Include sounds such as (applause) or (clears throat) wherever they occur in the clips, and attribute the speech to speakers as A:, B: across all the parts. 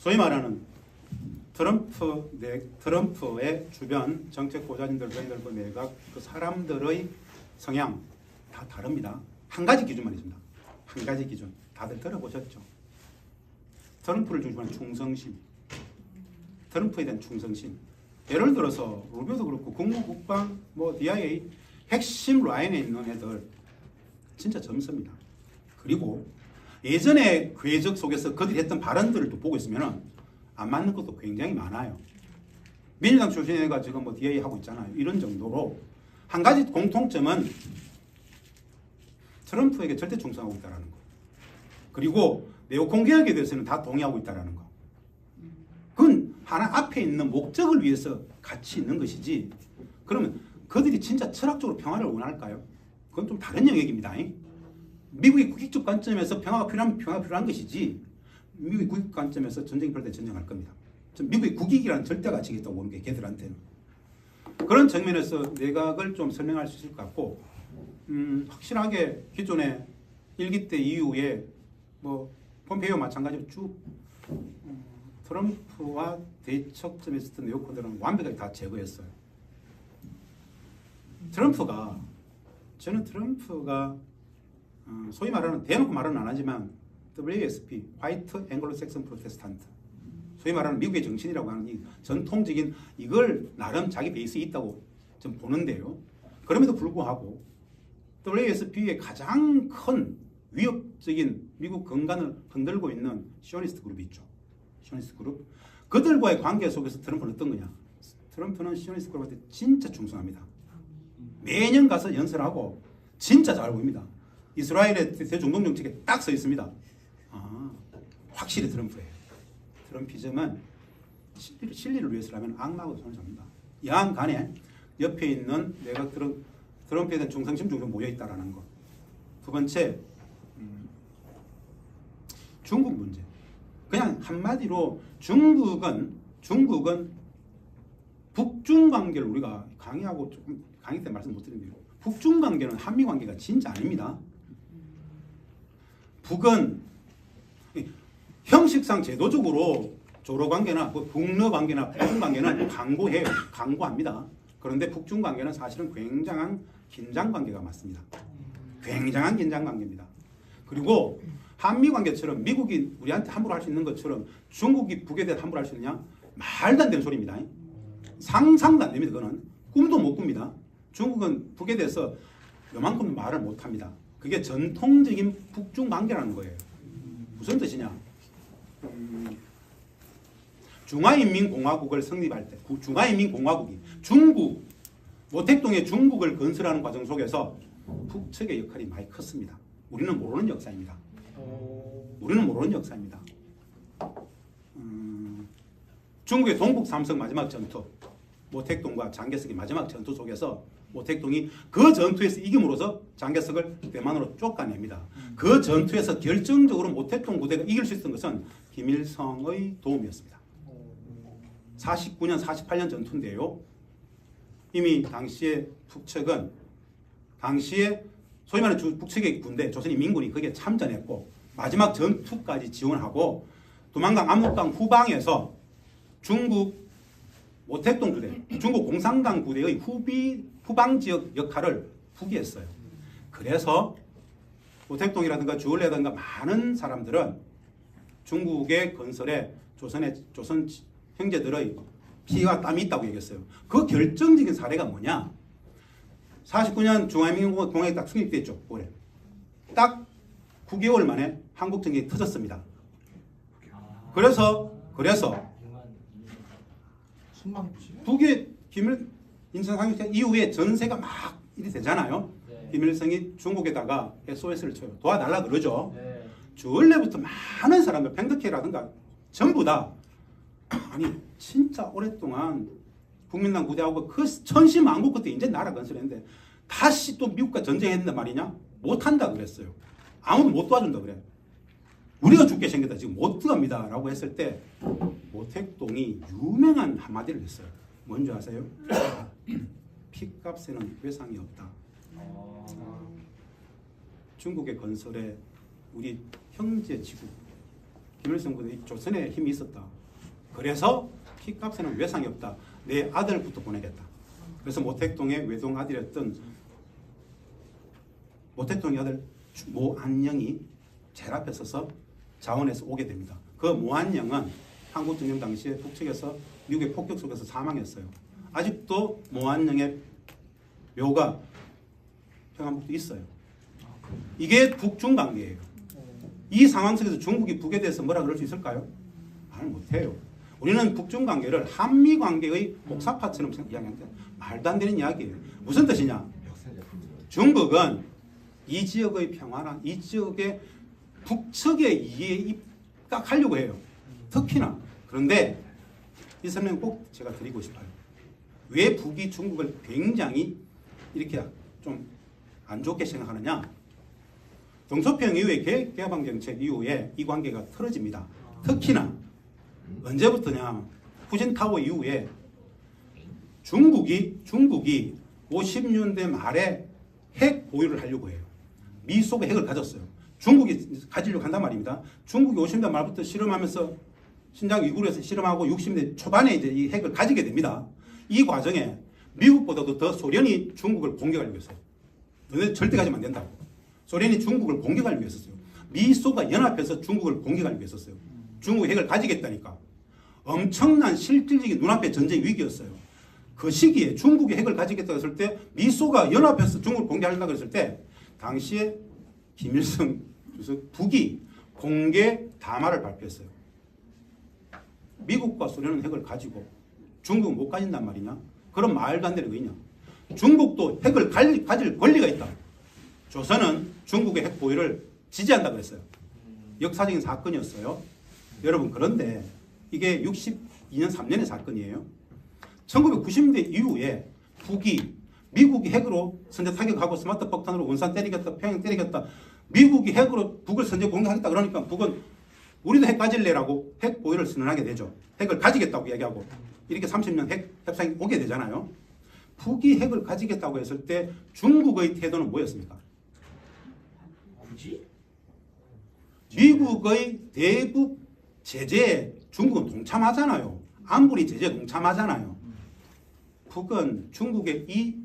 A: 소위 말하는 트럼프 내 트럼프의 주변 정책 보좌진들 저희들 그 내각 그 사람들의 성향 다 다릅니다. 한 가지 기준만 있습니다. 한 가지 기준 다들 들어보셨죠? 트럼프를 중심한 충성심, 트럼프에 대한 충성심. 예를 들어서 루비오도 그렇고 국무 국방, 뭐 DIA 핵심 라인에 있는 애들 진짜 점수입니다. 그리고 예전에 궤적 속에서 그들이 했던 발언들을 또 보고 있으면 안 맞는 것도 굉장히 많아요. 민주당 출신 애가 지금 뭐 DA 하고 있잖아요. 이런 정도로 한 가지 공통점은 트럼프에게 절대 충성하고 있다는 거. 그리고 네오콘 개혁에 대해서는 다 동의하고 있다는 거. 그건 하나 앞에 있는 목적을 위해서 같이 있는 것이지. 그러면 그들이 진짜 철학적으로 평화를 원할까요? 그건 좀 다른 영역입니다. 미국의 국익적 관점에서 평화가 필요하면 평화가 필요한 것이지. 미국의 국익 관점에서 전쟁이 필요할 때 전쟁할 겁니다. 전 미국의 국익이라는 절대 가치가 있다고 보는 게 걔들한테는. 그런 측면에서 내각을 좀 설명할 수 있을 것 같고 음, 확실하게 기존에 일기 때 이후에 뭐 폼페이오 마찬가지로 쭉 음, 트럼프와 대척점에 있었던 네오콘들은 완벽하게 다 제거했어요. 트럼프가 저는 트럼프가 어, 소위 말하는 대놓고 말은 안 하지만 WASP 화이트 앵글로 섹슨 프로테스탄트 소위 말하는 미국의 정신이라고 하는 이 전통적인 이걸 나름 자기 베이스에 있다고 좀 보는데요. 그럼에도 불구하고 WASP의 가장 큰 위협적인 미국 건강을 흔들고 있는 시오니스트 그룹이 있죠. 시오니스트 그룹. 그들과의 관계 속에서 트럼프는 어떤 거냐? 트럼프는 시오니스트 그룹한테 진짜 충성합니다. 매년 가서 연설하고 진짜 잘 보입니다. 이스라엘의 대중동 정책에 딱서 있습니다. 아, 확실히 트럼프예요. 트럼피즘은 실리를, 실리를 위해서라면 악마하고 손을 잡는다. 야한 간에 옆에 있는 내가 트럼, 트럼프에 대한 중성심 중에 모여 있다라는 것. 두 번째, 음, 중국 문제. 그냥 한마디로 중국은 중국은 북중 관계를 우리가 강의하고 조금 강의 때 말씀 못 드린대요. 북중 관계는 한미 관계가 진짜 아닙니다. 북은 형식상 제도적으로 조로 관계나 뭐 북러 관계나 북중 관계는 강고해요. 강고합니다. 그런데 북중 관계는 사실은 굉장한 긴장 관계가 맞습니다. 굉장한 긴장 관계입니다. 그리고 한미 관계처럼 미국이 우리한테 함부로 할 수 있는 것처럼 중국이 북에 대해 함부로 할 수 있느냐? 말도 안 되는 소리입니다. 상상도 안 됩니다. 그거는 꿈도 못 꿉니다. 중국은 북에 대해서 요만큼 말을 못 합니다. 그게 전통적인 북중 관계라는 거예요. 무슨 뜻이냐? 음, 중화인민공화국을 성립할 때 구- 중화인민공화국이 중국 모택동에 중국을 건설하는 과정 속에서 북측의 역할이 많이 컸습니다. 우리는 모르는 역사입니다. 우리는 모르는 역사입니다. 음, 중국의 동북 삼성 마지막 전투 모택동과 장개석의 마지막 전투 속에서 모택동이 그 전투에서 이김으로써 장개석을 대만으로 쫓아냅니다. 그 전투에서 결정적으로 모택동 부대가 이길 수 있었던 것은 김일성의 도움이었습니다. 49년, 48년 전투인데요. 이미 당시에 북측은 당시에 소위 주- 북측의 군대 조선인 민군이 거기에 참전했고 마지막 전투까지 지원하고 두만강 압록강 후방에서 중국 모택동 부대, 중국 공산당 부대의 후비 후방 지역 역할을 북이 했어요. 그래서 모택동이라든가 주얼레라든가 많은 사람들은 중국의 건설에 조선의 조선 형제들의 피와 땀이 있다고 얘기했어요. 그 결정적인 사례가 뭐냐? 49년 중화민국공화국이 딱 수립됐죠. 올해. 딱 9개월 만에 한국 전쟁이 터졌습니다. 그래서 그래서
B: 부시
A: 북의 김일 인천 상륙 이후에 전세가 막 일이 되잖아요.
C: 네.
A: 김일성이 중국에다가 SOS를 쳐요. 도와달라 그러죠.
C: 네.
A: 주얼레부터 많은 사람들 팽덕회라든가 전부 다 (clears throat) 아니 진짜 오랫동안 국민당 부대하고 그 천시만국 그때 이제 나라 건설했는데 다시 또 미국과 전쟁했는데 말이냐 못한다 그랬어요. 아무도 못 도와준다 그래. 우리가 죽게 생겼다 지금 못 들어갑니다 라고 했을 때 모택동이 유명한 한마디를 했어요. 뭔지 아세요? (clears throat) (clears throat) 피값에는 외상이 없다.
C: 어.
A: 중국의 건설에 우리 형제 지국 김일성 군이 조선에 힘이 있었다. 그래서 피값에는 외상이 없다. 내 아들부터 보내겠다. 그래서 모택동의 외동 아들이었던 모택동의 아들 모안영이 제일 앞에 서서 자원해서 오게 됩니다. 그 모안영은 한국 전쟁 당시에 북측에서 미국의 폭격 속에서 사망했어요. 아직도 모안영의 묘가 평안북도 있어요. 이게 북중 관계예요. 이 상황 속에서 중국이 북에 대해서 뭐라 그럴 수 있을까요? 말 못해요. 우리는 북중 관계를 한미 관계의 복사파처럼 이야기하는데 말도 안 되는 이야기예요. 무슨 뜻이냐? 중국은 이 지역의 평화나 이 지역의 북측의 이해에 입각하려고 해요. 특히나 그런데 이 설명 꼭 제가 드리고 싶어요. 왜 북이 중국을 굉장히 이렇게 좀 안 좋게 생각하느냐? 동서평 이후에 개- 개방 정책 이후에 이 관계가 틀어집니다. 특히나 언제부터냐? 후진타워 이후에 중국이 중국이 50년대 말에 핵 보유를 하려고 해요. 미 속에 핵을 가졌어요. 중국이 가지려고 한단 말입니다. 중국이 50년대 말부터 실험하면서 신장 위구르에서 실험하고 60년대 초반에 이제 이 핵을 가지게 됩니다. 이 과정에 미국보다도 더 소련이 중국을 공격하려고 했어요. 너네 절대 가지면 안 된다고. 소련이 중국을 공격하려고 했었어요. 미소가 연합해서 중국을 공격하려고 했었어요. 중국 핵을 가지겠다니까. 엄청난 실질적인 눈앞에 전쟁 위기였어요. 그 시기에 중국이 핵을 가지겠다고 했을 때 미소가 연합해서 중국을 공격하려고 했을 때 당시에 김일성 주석 북이 공개 담화를 발표했어요. 미국과 소련은 핵을 가지고 중국은 못 가진단 말이냐? 그런 말도 안 되는 거 있냐? 중국도 핵을 갈- 가질 권리가 있다. 조선은 중국의 핵 보유를 지지한다 그랬어요. 역사적인 사건이었어요. 여러분 그런데 이게 62년 3년의 사건이에요. 1990년대 이후에 북이 미국이 핵으로 선제 타격하고 스마트 폭탄으로 원산 때리겠다, 평양 때리겠다. 미국이 핵으로 북을 선제 공격하겠다 그러니까 북은 우리도 핵 가질래라고 핵 보유를 선언하게 되죠. 핵을 가지겠다고 이야기하고 이렇게 30년 핵 협상이 오게 되잖아요. 북이 핵을 가지겠다고 했을 때 중국의 태도는 뭐였습니까?
B: 굳이?
A: 미국의 대북 제재에 중국은 동참하잖아요. 안보리 제재 동참하잖아요. 북은 중국의 이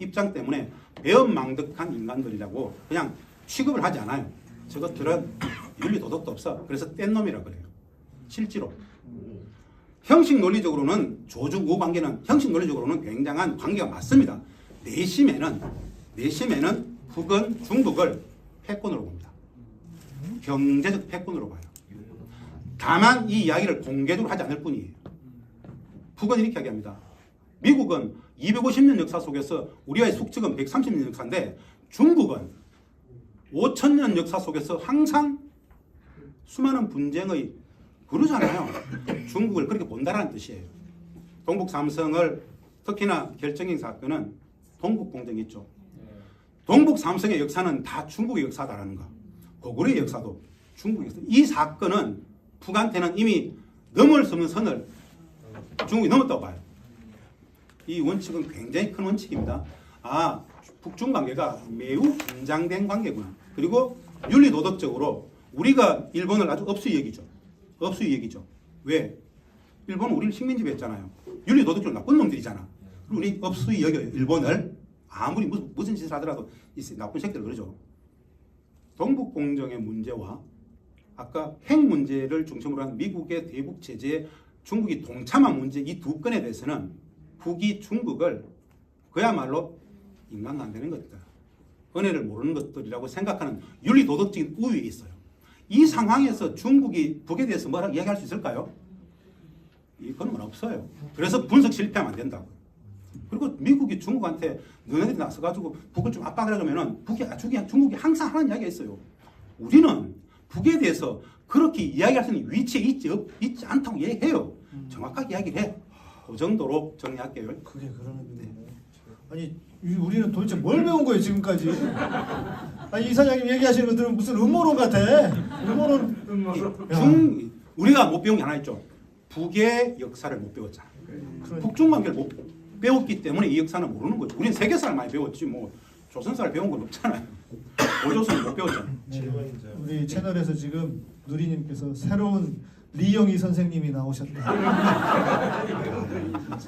A: 입장 때문에 배은망덕한 인간들이라고 그냥 취급을 하지 않아요. 저것들은 윤리 도덕도 없어. 그래서 뗀 놈이라 그래요. 실제로. 형식 논리적으로는 조중우 관계는 형식 논리적으로는 굉장한 관계가 맞습니다. 내심에는 내심에는 북은 중국을 패권으로 봅니다. 경제적 패권으로 봐요. 다만 이 이야기를 공개적으로 하지 않을 뿐이에요. 북은 이렇게 이야기합니다. 미국은 250년 역사 속에서 우리와의 숙적은 130년 역사인데 중국은 5천년 역사 속에서 항상 수많은 분쟁의 그러잖아요. 중국을 그렇게 본다라는 뜻이에요. 동북 삼성을 특히나 결정적인 사건은 동북 공정이 있죠. 동북 삼성의 역사는 다 중국의 역사다라는 거. 고구려의 역사도 중국의 역사. 이 사건은 북한테는 이미 넘을 수 없는 선을 중국이 넘었다고 봐요. 이 원칙은 굉장히 큰 원칙입니다. 아, 북중 관계가 매우 긴장된 관계구나. 그리고 윤리 도덕적으로 우리가 일본을 아주 업수이 여기죠. 업수이 여기죠. 왜? 일본은 우리를 식민지 배 했잖아요. 윤리 도덕적으로 나쁜 놈들이잖아. 우리 업수이 여겨요. 일본을 아무리 무슨, 무슨 짓을 하더라도 이 나쁜 새끼들 그러죠. 동북 공정의 문제와 아까 핵 문제를 중심으로 한 미국의 대북 제재에 중국이 동참한 문제 이 두 건에 대해서는 북이 중국을 그야말로 인간 안 되는 것들, 은혜를 모르는 것들이라고 생각하는 윤리 도덕적인 우위에 있어요. 이 상황에서 중국이 북에 대해서 뭐라고 이야기할 수 있을까요? 이건 없어요. 그래서 분석 실패하면 안 된다고. 그리고 미국이 중국한테 너네들이 나서가지고 북을 좀 압박하려 그러면은 북이 중국이, 중국이 항상 하는 이야기가 있어요. 우리는 북에 대해서 그렇게 이야기할 수 있는 위치에 있지, 없, 있지 않다고 얘기해요. 정확하게 이야기를 해. 그 정도로 정리할게요.
C: 그게 그러는데 아니 이- 우리는 도대체 뭘 배운 거예요 지금까지? 아니 이사장님 얘기하시는 것들은 무슨 음모론 같아. 음모론. 야,
A: 중 우리가 못 배운 게 하나 있죠. 북의 역사를 못 배웠잖아.
C: 그러니까.
A: 북중 관계를 못 배웠기 때문에 이 역사는 모르는 거죠. 우리는 세계사를 많이 배웠지 뭐 조선사를 배운 건 없잖아요. 보조선 못 배웠잖아.
C: 네. 우리 채널에서 지금 누리님께서 새로운 리영희 선생님이 나오셨다. (laughs)